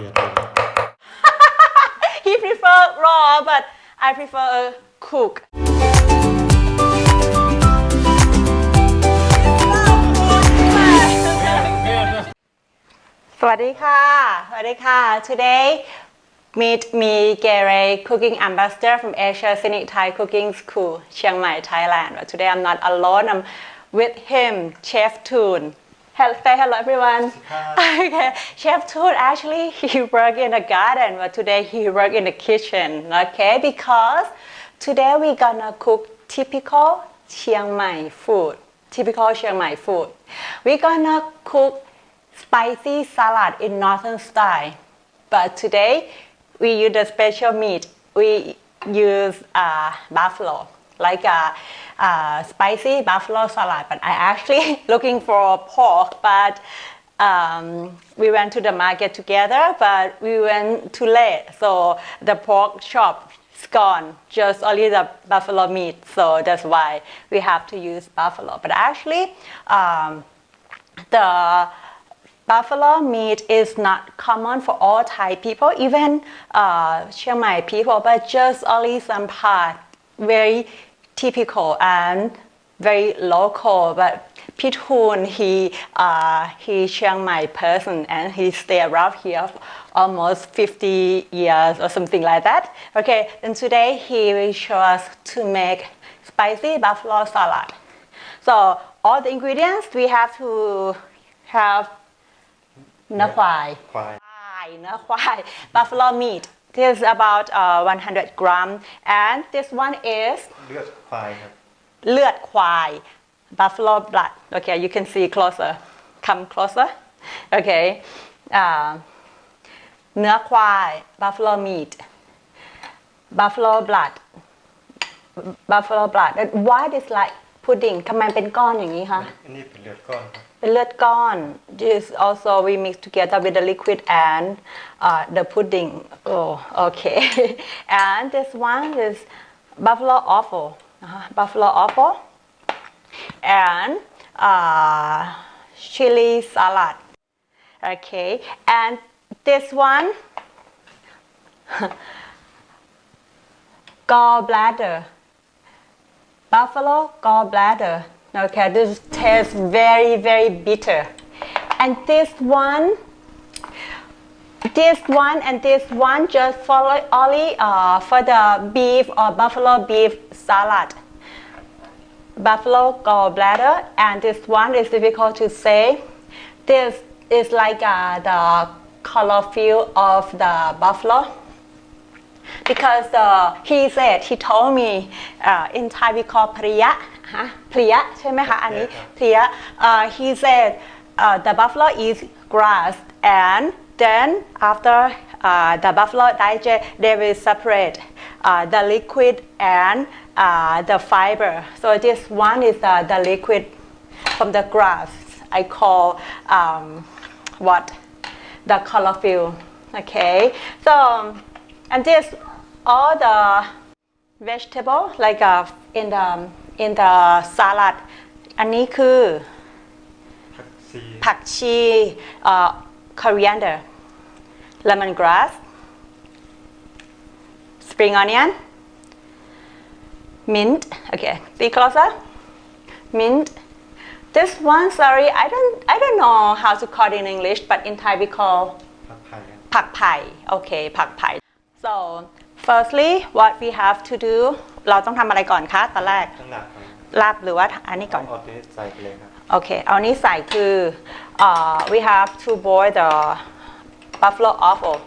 he prefer raw, but I prefer cook. สวัสดีค่ะ สวัสดีค่ะ today meet me Gary cooking ambassador from Asia Scenic Thai Cooking School Chiang Mai Thailand but today I'm not alone I'm with him Chef Toon Hello, say hello everyone okay Chef Toon actually he work in the garden but today he work in the kitchen okay because today we gonna cook typical Chiang Mai food typical Chiang Mai food we gonna cook spicy salad in northern style. But today we use a special meat. We use uh, buffalo, like a, uh spicy buffalo salad. But I actually looking for pork, but um, we went to the market together, but we went too late. So the pork shop is gone, just only the buffalo meat. So that's why we have to use buffalo. But actually, um, the buffalo meat is not common for all Thai people, even uh, Chiang Mai people, but just only some part very typical and very local, but Pitoon, he, uh, he Chiang Mai person and he stay around here almost 50 years or something like that. Okay, and today he will show us to make spicy buffalo salad. So all the ingredients we have to have na khoai, khoai, buffalo meat, this is about uh, 100 gram and this one is เลือดควายครับ เลือดควาย buffalo blood okay you can see closer come closer okay uh, เนื้อควาย buffalo meat buffalo blood buffalo blood and why this like pudding ทำไมเป็นก้อนอย่างนี้คะ อันนี้เป็นเลือดก้อนครับ Letgon This also we mix together with the liquid and uh, the pudding. Oh, okay. and this one is buffalo offal, uh, buffalo offal, and uh, chili salad. Okay, and this one, gallbladder, buffalo gallbladder. Okay, this tastes very, very bitter. And this one, this one and this one just for only uh, for the beef or buffalo beef salad. Buffalo gallbladder, and this one is difficult to say. This is like uh, the chlorophyll of the buffalo because uh, he said he told me uh, in Thai we call พ ริยะฮะพริยะใช่ไหมคะอันนี้พริยะ uh, he said uh, the buffalo eats grass and then after uh, the buffalo digest they will separate uh, the liquid and uh, the fiber so this one is uh, the liquid from the grass I call um, what the chlorophyll okay so and this all the vegetable like uh, in the in the salad อันนี้คือ ผักซี ผักชีเอ่อ coriander lemongrass spring onion mint okay see closer mint this one sorry I don't I don't know how to call it in English but in Thai we call ผักไผ่ครับ ผักไผ่โอเค ผักไผ่ so firstly what we have to do เราต้องทำอะไรก่อนคะตอนแรก ข้างหลักครับ ลาบหรือว่าอันนี้ก่อน เอาตัวนี้ใส่ไปเลยครับ โอเค เอานี้ใส่คือ uh, we have to boil the buffalo offal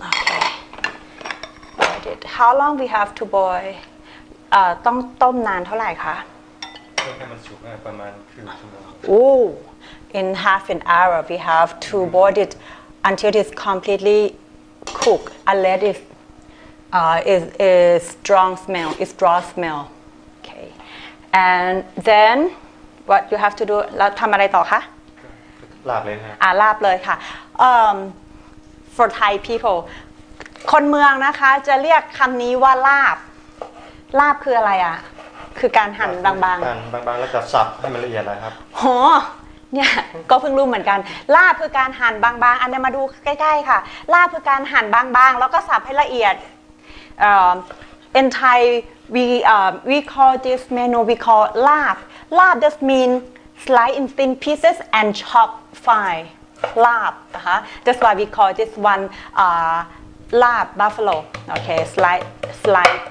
okay Boiled it. how long we have to boil เอ่อต้องต้มนานเท่าไหร่คะ เพื่อให้มันสุกได้ประมาณครึ่งชั่วโมง Oh, in half an hour we have to boil it until it's completely cooked unless it uh, is is strong smell, is strong smell. Okay, and then what you have to do แล้วทำอะไรต่อคะ ลาบเลยนะฮะอ่าลาบเลยค่ะ um, for Thai people คนเมืองนะคะจะเรียกคำนี้ว่าลาบ ลาบคืออะไรอะ คือการหั่นบางๆ หั่นบางๆ แล้วก็สับให้มันละเอียดเลยครับ โห เนี่ยก็เพิ่งรู้เหมือนกันลาบคือการหั่นบางๆ อันนี้มาดูใกล้ๆค่ะ ลาบคือการหั่นบางๆ แล้วก็สับให้ละเอียด um, in Thai we uh, we call this menu we call lab lab just mean slice in thin pieces and chop fine lab นะคะ that's why we call this one uh, lab buffalo okay slice slice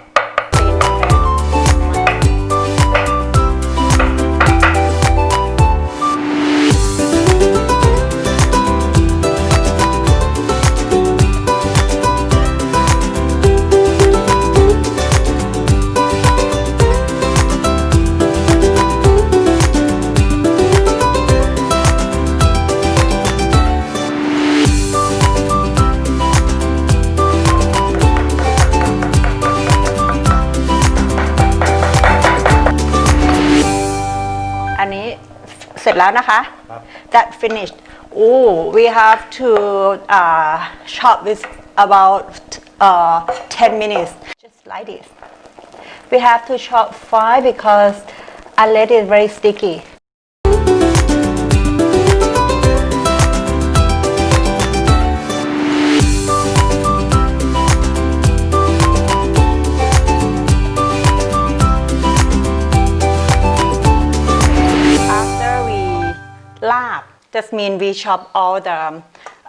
แล้วนะคะ ครับ that finished oh we have to uh, chop this about uh, 10 minutes just like this we have to chop fine because unless it's very sticky just mean we chop all the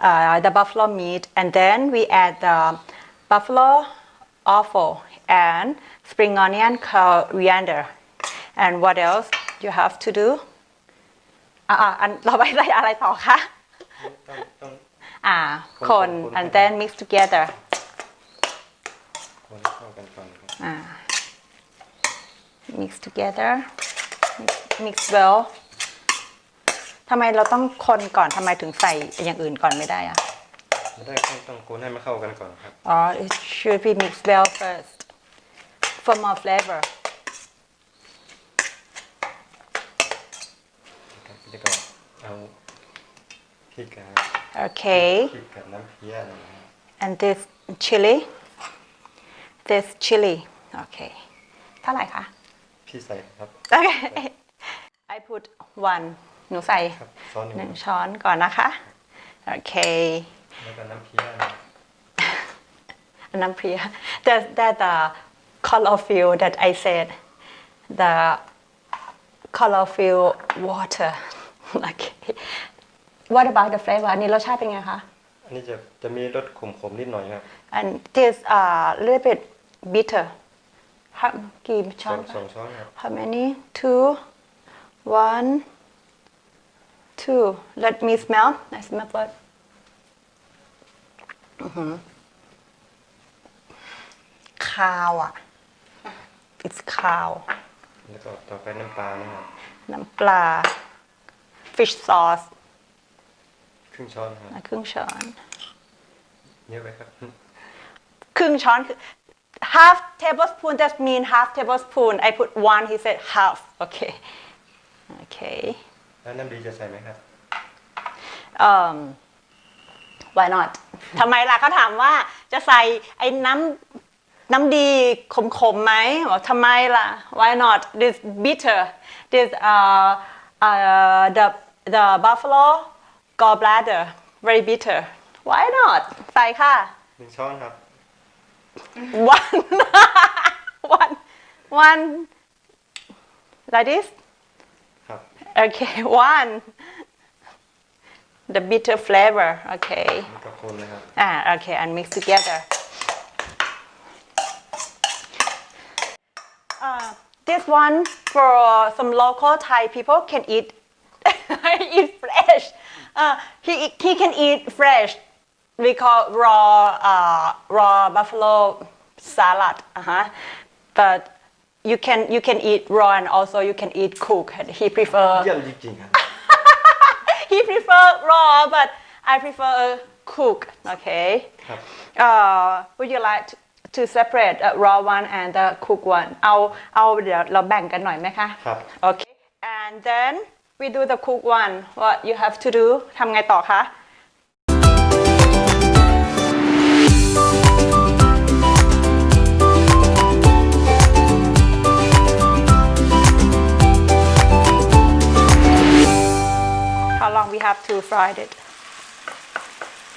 uh, the buffalo meat and then we add the buffalo offal and spring onion coriander and what else you have to do อ่ะอ่ะอันเราไปใส่อะไรต่อคะ ต้องต้อง อ่า คน คน คน and then mix together คนเข้ากันก่อนครับ อ่า mix together mix, mix well ทำไมเราต้องคนก่อนทำไมถึงใส่อย่างอื่นก่อนไม่ได้อะไม่ได้ต้องต้องคนให้มันเข้ากันก่อนครับ อ๋อ it should be mixed well first for more flavor ครับแล้วก็เอาพริกกับ okay พริกกับน้ำเพี้ยอะไรอย่างเงี้ย and this chili this chili okay เท่าไหร่คะ พี่ใส่ครับ okay I put one หนูใส่ครับช้อนหนึ่งหนึ่งช้อนก่อนนะคะโอเค แล้วก็น้ำเพี้ยนะน้ำเพลีย that that the chlorophyll that I said the chlorophyll water okay what about the flavor อันนี้รสชาติเป็นไงคะ อันนี้จะจะมีรสขมๆนิดหน่อยครับ and this uh little bit bitter ห้ากี่สช้ออนงสองช้อนครับ how many two one two let me smell I smell first อื้อหือคาวอ่ะ it's คาว แล้วก็ต่อไปน้ำปลานะครับ น้ำปลา fish sauce ครึ่งช้อนครับ ครึ่งช้อน เยอะไปครับ ครึ่งช้อนคือ half tablespoon that mean half tablespoon I put one he said half okay okay แล้วน้ำดีจะใส่ไหมครับ um why not ทำไมล่ะเขาถามว่าจะใส่ไอ้น้ำน้ำดีขมๆไหมบอกทำไมล่ะ why not this bitter this uh uh the the buffalo gallbladder very bitter why not ใส่ค่ะหนึ่งช้อนครับ one one one like this ครับ okay one the bitter flavor okay แล้วก็คนนะครับ Ah, okay, and mix together. Uh, this one for some local Thai people can eat eat fresh. Uh, he he can eat fresh. We call raw uh, raw buffalo salad. Uh-huh. But you can you can eat raw and also you can eat cook. He prefer เยี่ยมจริงๆครับ he prefer raw, but I prefer cook. Okay. ครับ Uh, would you like to, to separate uh, raw one and the cook one? เอาเอาเดี๋ยวเราแบ่งกันหน่อยไหมคะ ครับ Okay. And then we do the cook one. What you have to do? ทำไงต่อคะ it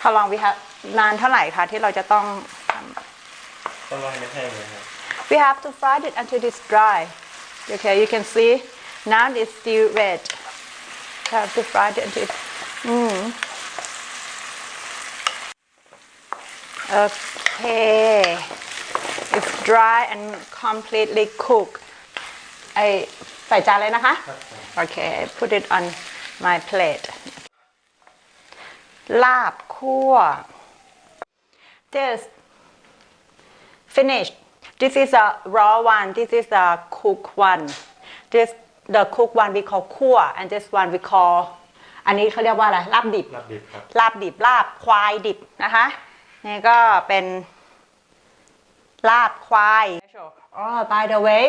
how long we have นานเท่าไหร่คะที่เราจะต้องทำต้องรอให้มันแห้งเลยครับ We have to fry it until it's dry. Okay, you can see now it's still red. We have to fry it until it's, mm. Okay, it's dry and completely cooked. ไอใส่จานเลยนะคะครับ Okay, put it on my plate. ลาบคั่ว This finished. This is a raw one. This is a cooked one. This the cooked one we call คั่ว and this one we call อันนี้เขาเรียกว่าอะไรลาบดิบลาบดิบครับลาบดิบลาบควายดิบนะคะนี่ก็เป็นลาบควาย Oh by the way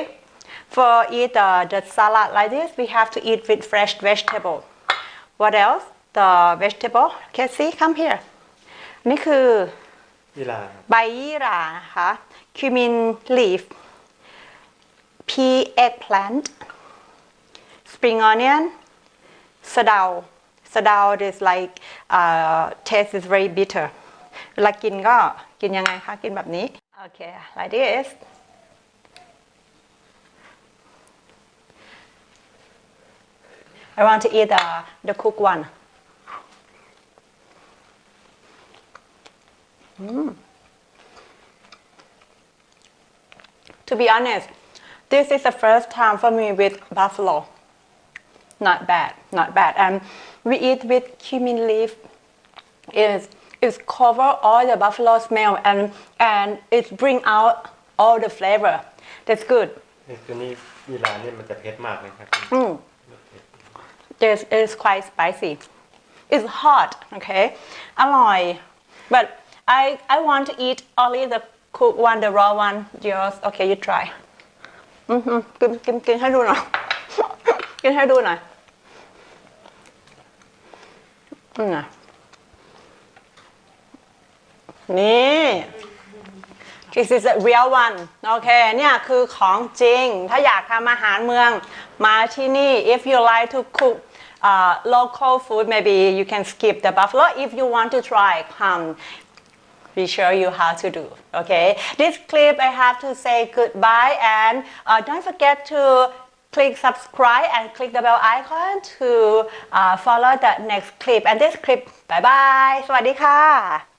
for eat the the salad like this we have to eat with fresh vegetable what else the vegetable can see come here นี่คือ ยีราครับ ใบยี่หร่านะคะ cumin leaf pea eggplant spring onion สะเดาสะเดา is like uh, taste is very bitter เวลากินก็กินยังไงคะ กินแบบนี้ โอเค like this I want to eat the the cooked one To be honest, this is the first time for me with buffalo. Not bad, not bad. And we eat with cumin leaf. Is is cover all the buffalo smell and and it bring out all the flavor. That's good. นี่ตัวนี้ยีราเนี่ยมันจะเผ็ดมากเลยครับ This is quite spicy. It's hot, okay? อร่อย but I I want to eat only the cooked one, the raw one. Yours, okay? You try. อือหือกินกินกินให้ดูหน่อย กินให้ดูหน่อยนะนี่ This is a real one โอเค เนี่ย คือของจริง ถ้าอยากทำอาหารเมือง มาที่นี่ if you like to cook uh, local food maybe you can skip the buffalo if you want to try come we show you how to do okay this clip i have to say goodbye and uh, don't forget to click subscribe and click the bell icon to uh, follow the next clip and this clip bye bye สวัสดีค่ะ